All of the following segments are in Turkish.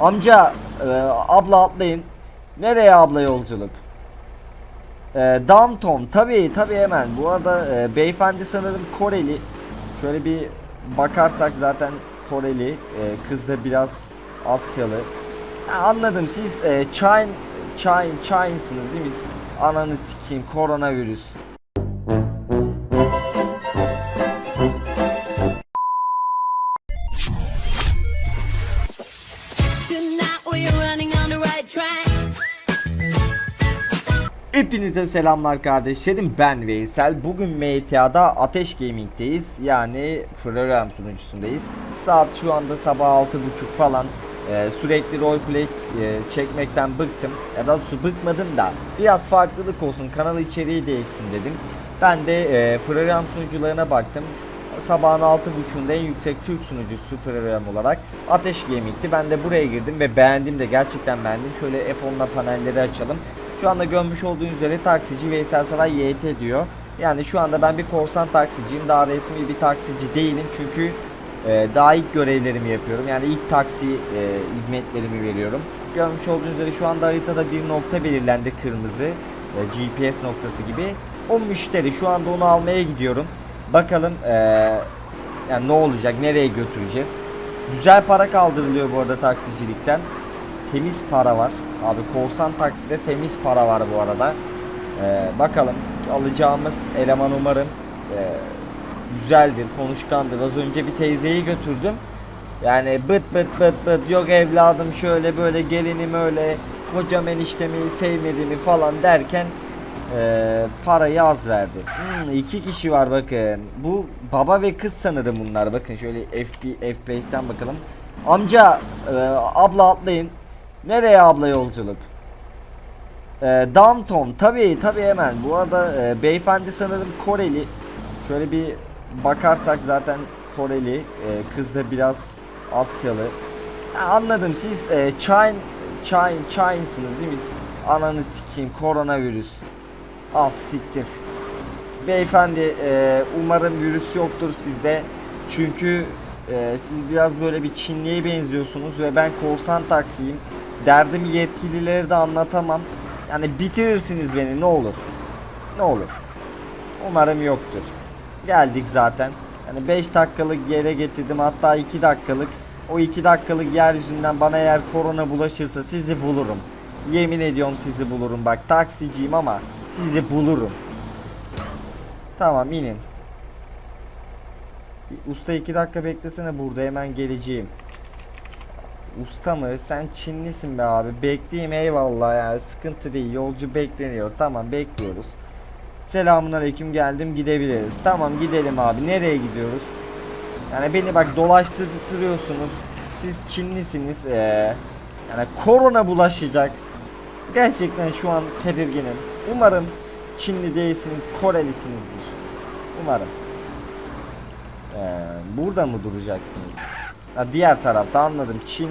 Amca, e, abla atlayın. Nereye abla yolculuk? E, Downtown tabii tabii hemen. Bu arada e, beyefendi sanırım Koreli. Şöyle bir bakarsak zaten Koreli. E, kız da biraz Asyalı. Ha, anladım siz e, Chine, Chine, Chine'sınız değil mi? Ananı sikeyim koronavirüs. Hepinize selamlar kardeşlerim. Ben Veysel. Bugün MTA'da Ateş Gaming'deyiz. Yani Freedom sunucusundayız Saat şu anda sabah 6.30 falan. Ee, Sürekli roleplay e, çekmekten bıktım. Ya da doğrusu bıkmadım da. Biraz farklılık olsun kanal içeriği değişsin dedim. Ben de e, Freedom sunucularına baktım. Sabahın 6.30'da en yüksek Türk sunucusu Freedom olarak Ateş Gaming'ti. Ben de buraya girdim ve beğendim de gerçekten beğendim. Şöyle F10'la panelleri açalım şu anda görmüş olduğunuz üzere taksici Veysel Saray YT diyor. Yani şu anda ben bir korsan taksiciyim. Daha resmi bir taksici değilim çünkü e, daha ilk görevlerimi yapıyorum. Yani ilk taksi e, hizmetlerimi veriyorum. Görmüş olduğunuz üzere şu anda haritada bir nokta belirlendi kırmızı. e, GPS noktası gibi. O müşteri şu anda onu almaya gidiyorum. Bakalım e, yani ne olacak, nereye götüreceğiz. Güzel para kaldırılıyor bu arada taksicilikten. Temiz para var. Abi korsan takside temiz para var bu arada. Ee, bakalım alacağımız eleman umarım e, güzeldir, konuşkandır. Az önce bir teyzeyi götürdüm. Yani bıt bıt bıt bıt yok evladım şöyle böyle gelinim öyle kocam eniştemi sevmediğini falan derken e, parayı az verdi. Hmm, iki kişi var bakın. Bu baba ve kız sanırım bunlar. Bakın şöyle FB, F5'ten bakalım. Amca, e, abla atlayın. Nereye abla yolculuk? E, Downtown tabii tabii hemen. Bu arada e, beyefendi sanırım Koreli. Şöyle bir bakarsak zaten Koreli. E, kız da biraz Asyalı. Ha, anladım siz e, Chine, Chine, Chine'sınız değil mi? Ananı sikeyim koronavirüs. Az siktir. Beyefendi e, umarım virüs yoktur sizde. Çünkü e, siz biraz böyle bir Çinliye benziyorsunuz ve ben korsan taksiyim. Derdimi yetkililere de anlatamam. Yani bitirirsiniz beni ne olur. Ne olur. Umarım yoktur. Geldik zaten. Yani 5 dakikalık yere getirdim hatta 2 dakikalık. O 2 dakikalık yeryüzünden bana eğer korona bulaşırsa sizi bulurum. Yemin ediyorum sizi bulurum bak taksiciyim ama sizi bulurum. Tamam inin. Usta 2 dakika beklesene burada hemen geleceğim. Usta mı? Sen Çinlisin be abi. Bekleyeyim eyvallah ya. Sıkıntı değil. Yolcu bekleniyor. Tamam bekliyoruz. Selamun aleyküm geldim gidebiliriz. Tamam gidelim abi. Nereye gidiyoruz? Yani beni bak dolaştırıyorsunuz. Siz Çinlisiniz. Ee, yani korona bulaşacak. Gerçekten şu an tedirginim. Umarım Çinli değilsiniz, Korelisinizdir. Umarım. Ee, burada mı duracaksınız? Ha, diğer tarafta anladım. Çin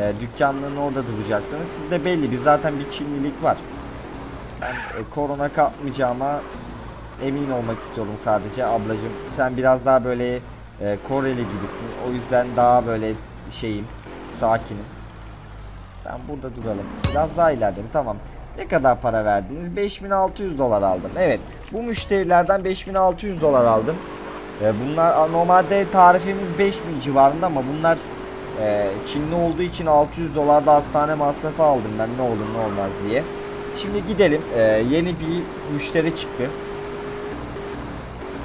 e, dükkanlığının orada duracaksınız. Sizde belli bir zaten bir Çinlilik var. Ben e, korona kapmayacağıma emin olmak istiyorum sadece ablacım. Sen biraz daha böyle e, Koreli gibisin. O yüzden daha böyle şeyim, sakinim. Ben burada duralım. Biraz daha ileride mi? Tamam. Ne kadar para verdiniz? 5600 dolar aldım. Evet. Bu müşterilerden 5600 dolar aldım. E, bunlar normalde tarifimiz 5000 civarında ama bunlar e, Çinli olduğu için 600 dolar da hastane masrafı aldım ben ne olur ne olmaz diye. Şimdi gidelim. E, yeni bir müşteri çıktı.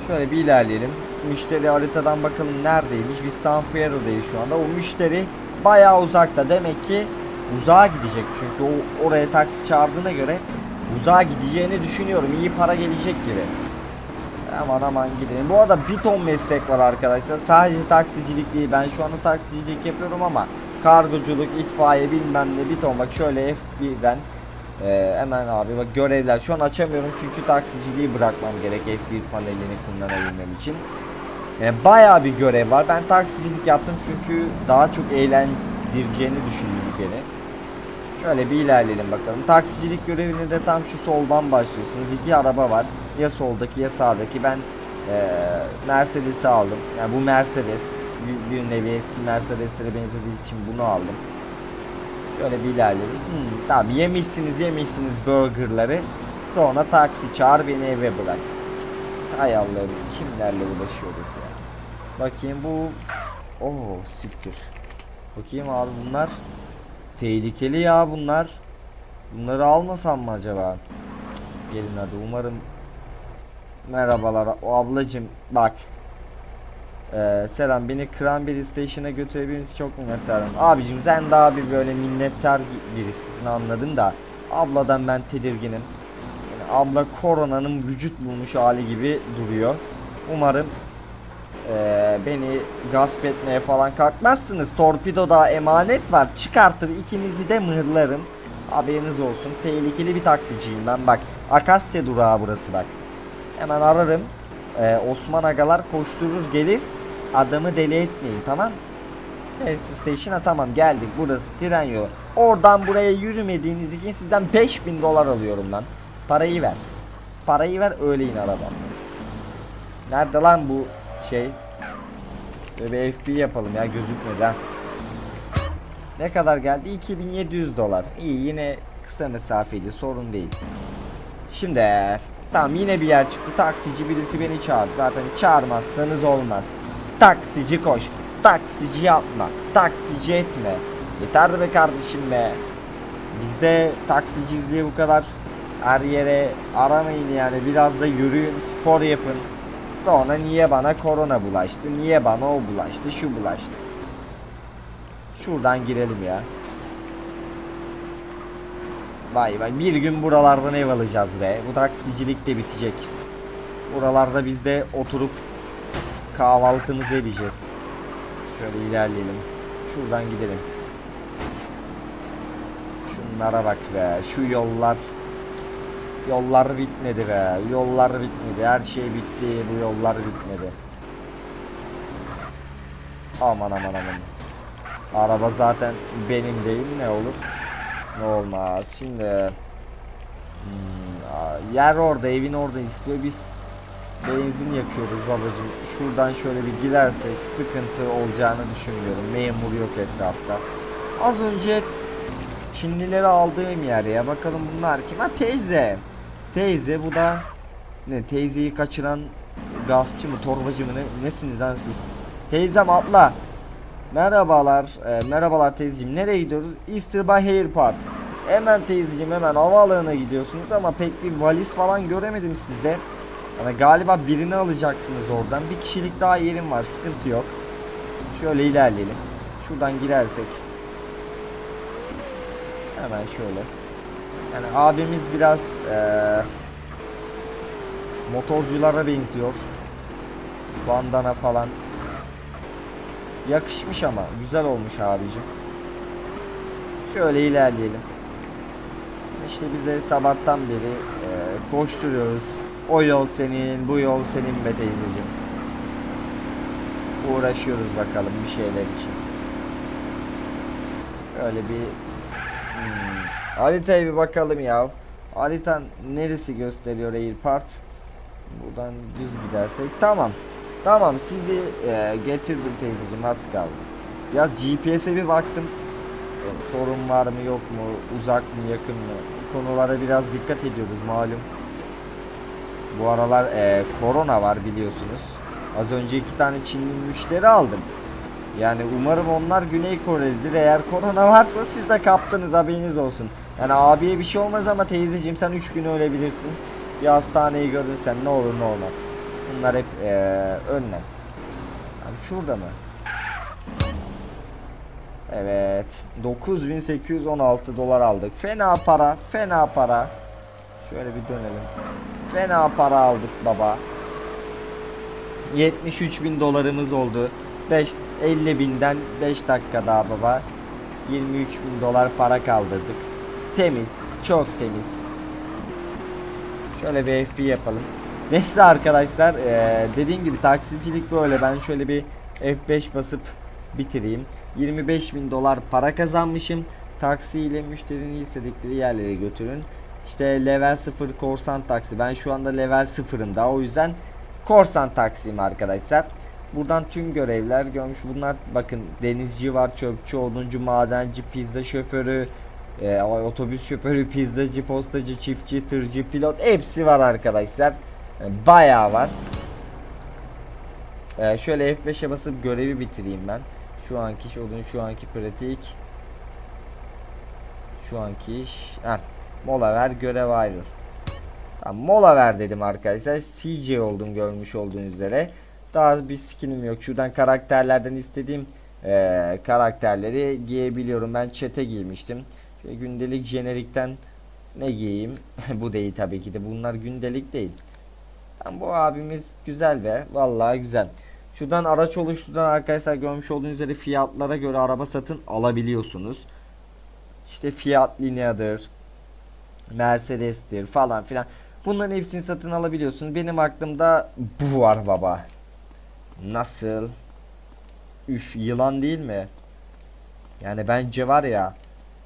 Şöyle bir ilerleyelim. Müşteri haritadan bakalım neredeymiş. Biz San Fierro'dayız şu anda. O müşteri bayağı uzakta. Demek ki uzağa gidecek. Çünkü o oraya taksi çağırdığına göre uzağa gideceğini düşünüyorum. İyi para gelecek gibi. Aman aman gidelim. Bu arada bir ton meslek var arkadaşlar. Sadece taksicilik değil. Ben şu anda taksicilik yapıyorum ama kargoculuk, itfaiye bilmem ne bir ton. Bak şöyle F1'den ee, hemen abi bak görevler. Şu an açamıyorum çünkü taksiciliği bırakmam gerek F1 panelini kullanabilmem için. Ee, bayağı bir görev var. Ben taksicilik yaptım çünkü daha çok eğlendireceğini düşündüm beni. Şöyle bir ilerleyelim bakalım. Taksicilik görevini de tam şu soldan başlıyorsunuz. İki araba var. Ya soldaki ya sağdaki. Ben eee Mercedes'i aldım. Yani bu Mercedes bir, nevi eski Mercedes'lere benzediği için bunu aldım. Şöyle bir ilerleyelim. Hmm, tamam yemişsiniz yemişsiniz burgerları. Sonra taksi çağır beni eve bırak. Hay Allah'ım kimlerle uğraşıyoruz ya. Bakayım bu... Oo siktir. Bakayım abi bunlar tehlikeli ya bunlar. Bunları almasam mı acaba? Gelin hadi umarım Merhabalar o ablacım bak ee, selam beni Cranberry Station'a götürebiliriz çok minnettarım. Abicim sen daha bir böyle minnettar birisisin anladım da abladan ben tedirginim. Yani abla koronanın vücut bulmuş hali gibi duruyor. Umarım ee, beni gasp etmeye falan kalkmazsınız. Torpidoda emanet var. Çıkartır ikinizi de mırlarım. Haberiniz olsun. Tehlikeli bir taksiciyim ben. Bak Akasya durağı burası bak. Hemen ararım. Ee, Osman agalar koşturur gelir. Adamı deli etmeyin tamam. Tersi Station'a tamam geldik burası tren yolu. Oradan buraya yürümediğiniz için sizden 5000 dolar alıyorum lan. Parayı ver. Parayı ver öyle in arabam. Nerede lan bu şey? Böyle bir FB yapalım ya gözükmedi ha. Ne kadar geldi? 2700 dolar. İyi yine kısa mesafeli sorun değil. Şimdi tamam yine bir yer çıktı. Taksici birisi beni çağırdı. Zaten çağırmazsanız olmaz. Taksici koş. Taksici yapma. Taksici etme. Yeter be kardeşim be. Bizde taksicizliği bu kadar her yere aramayın yani. Biraz da yürüyün, spor yapın. Sonra niye bana korona bulaştı? Niye bana o bulaştı? Şu bulaştı. Şuradan girelim ya. Vay vay bir gün buralardan ev alacağız be. Bu taksicilik de bitecek. Buralarda biz de oturup kahvaltımızı edeceğiz. Şöyle ilerleyelim. Şuradan gidelim. Şunlara bak be. Şu yollar Yollar bitmedi be. Yollar bitmedi. Her şey bitti. Bu yollar bitmedi. Aman aman aman. Araba zaten benim değil ne olur? Ne olmaz. Şimdi hmm, yer orada, evin orada istiyor. Biz benzin yakıyoruz babacım. Şuradan şöyle bir girersek sıkıntı olacağını düşünmüyorum. Memur yok etrafta. Az önce Çinlileri aldığım yer ya. Bakalım bunlar kim? Ha teyze. Teyze bu da ne teyzeyi kaçıran gaspçı mı torbacı mı ne, nesiniz lan siz? Teyzem abla. Merhabalar. e, merhabalar teyzeciğim. Nereye gidiyoruz? Easter by Airport. Hemen teyzeciğim hemen havaalanına gidiyorsunuz ama pek bir valiz falan göremedim sizde. Yani galiba birini alacaksınız oradan. Bir kişilik daha yerim var. Sıkıntı yok. Şöyle ilerleyelim. Şuradan girersek. Hemen şöyle. Yani abimiz biraz eee, motorculara benziyor. Bandana falan. Yakışmış ama güzel olmuş abicim. Şöyle ilerleyelim. İşte biz de sabahtan beri eee, koşturuyoruz. O yol senin, bu yol senin be teyzeciğim. Uğraşıyoruz bakalım bir şeyler için. Şöyle bir Hmm. Haritaya bir bakalım ya. Haritan neresi gösteriyor Airport? Buradan düz gidersek tamam. Tamam sizi e, getirdim teyzeciğim az kaldı. Ya GPS'e bir baktım. E, sorun var mı yok mu? Uzak mı yakın mı? Konulara biraz dikkat ediyoruz malum. Bu aralar e, korona var biliyorsunuz. Az önce iki tane Çinli müşteri aldım. Yani umarım onlar Güney Korelidir. Eğer korona varsa siz de kaptınız haberiniz olsun. Yani abiye bir şey olmaz ama teyzeciğim sen 3 gün ölebilirsin. Bir hastaneyi görürsen ne olur ne olmaz. Bunlar hep eee önlem. Abi şurada mı? Evet. 9816 dolar aldık. Fena para, fena para. Şöyle bir dönelim. Fena para aldık baba. 73 bin dolarımız oldu. 5 50 binden 5 dakika daha baba. 23 bin dolar para kaldırdık. Temiz, çok temiz. Şöyle bir FB yapalım. Neyse arkadaşlar, eee, dediğim gibi taksicilik böyle. Ben şöyle bir F5 basıp bitireyim. 25 bin dolar para kazanmışım. Taksi ile müşterinin istedikleri yerlere götürün. İşte level 0 korsan taksi. Ben şu anda level 0'ım daha o yüzden korsan taksiyim arkadaşlar. Buradan tüm görevler görmüş. Bunlar bakın denizci var, çöpçü, oduncu, madenci, pizza şoförü, e, otobüs şoförü, pizzacı, postacı, çiftçi, tırcı, pilot hepsi var arkadaşlar. E, bayağı var. E, şöyle F5'e basıp görevi bitireyim ben. Şu anki iş odun, şu anki pratik. Şu anki iş. Heh, mola ver, görev ayrıl. Tamam, mola ver dedim arkadaşlar. CJ oldum görmüş olduğunuz üzere. Daha bir skinim yok. Şuradan karakterlerden istediğim eee, karakterleri giyebiliyorum. Ben çete giymiştim. Şöyle gündelik jenerikten ne giyeyim? bu değil tabii ki de. Bunlar gündelik değil. Tamam, bu abimiz güzel be. Vallahi güzel. Şuradan araç oluşturdan arkadaşlar görmüş olduğunuz üzere fiyatlara göre araba satın alabiliyorsunuz. İşte Fiat Linea'dır. Mercedes'tir falan filan. Bunların hepsini satın alabiliyorsun. Benim aklımda bu var baba. Nasıl? Üf yılan değil mi? Yani bence var ya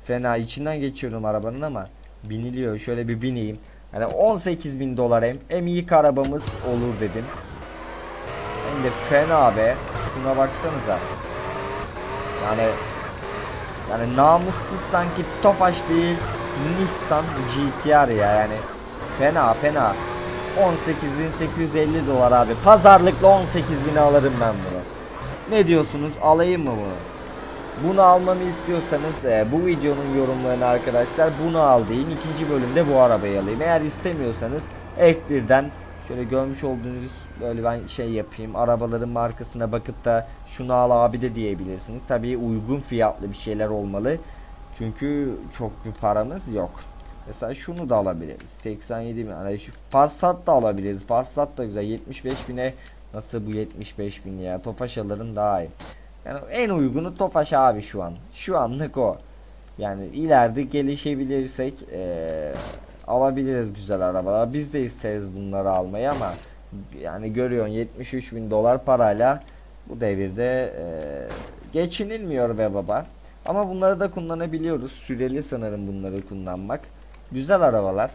fena içinden geçiyorum arabanın ama biniliyor. Şöyle bir bineyim. Yani 18 bin dolar hem, hem iyi arabamız olur dedim. Hem de fena be. Şuna baksanıza. Yani yani namussuz sanki Tofaş değil Nissan GTR ya yani fena fena 18.850 dolar abi pazarlıkla 18.000'e alırım ben bunu ne diyorsunuz alayım mı bunu bunu almamı istiyorsanız e, bu videonun yorumlarını arkadaşlar bunu al deyin ikinci bölümde bu arabayı alayım eğer istemiyorsanız F1'den şöyle görmüş olduğunuz böyle ben şey yapayım arabaların markasına bakıp da şunu al abi de diyebilirsiniz tabii uygun fiyatlı bir şeyler olmalı çünkü çok bir paramız yok. Mesela şunu da alabiliriz. 87 bin. Yani şu Passat da alabiliriz. Passat da güzel. 75 bine nasıl bu 75 bin ya? Tofaş alırım daha iyi. Yani en uygunu Tofaş abi şu an. Şu anlık o. Yani ileride gelişebilirsek eee, alabiliriz güzel arabalar. Biz de isteriz bunları almayı ama yani görüyorsun 73 bin dolar parayla bu devirde eee, geçinilmiyor be baba. Ama bunları da kullanabiliyoruz. Süreli sanırım bunları kullanmak. Güzel arabalar.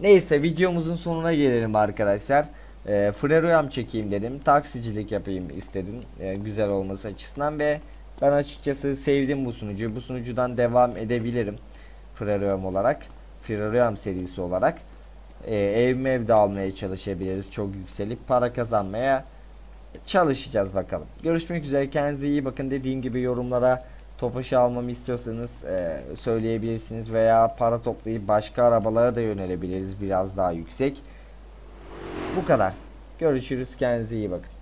Neyse videomuzun sonuna gelelim arkadaşlar. E, Freroyam çekeyim dedim. Taksicilik yapayım istedim. E, güzel olması açısından ve ben açıkçası sevdim bu sunucuyu. Bu sunucudan devam edebilirim. Freroyam olarak. Freroyam serisi olarak. E, ev mev de almaya çalışabiliriz. Çok yükselip para kazanmaya çalışacağız bakalım. Görüşmek üzere. Kendinize iyi bakın. Dediğim gibi yorumlara Tofaş'ı almamı istiyorsanız e, söyleyebilirsiniz veya para toplayıp başka arabalara da yönelebiliriz biraz daha yüksek. Bu kadar. Görüşürüz. Kendinize iyi bakın.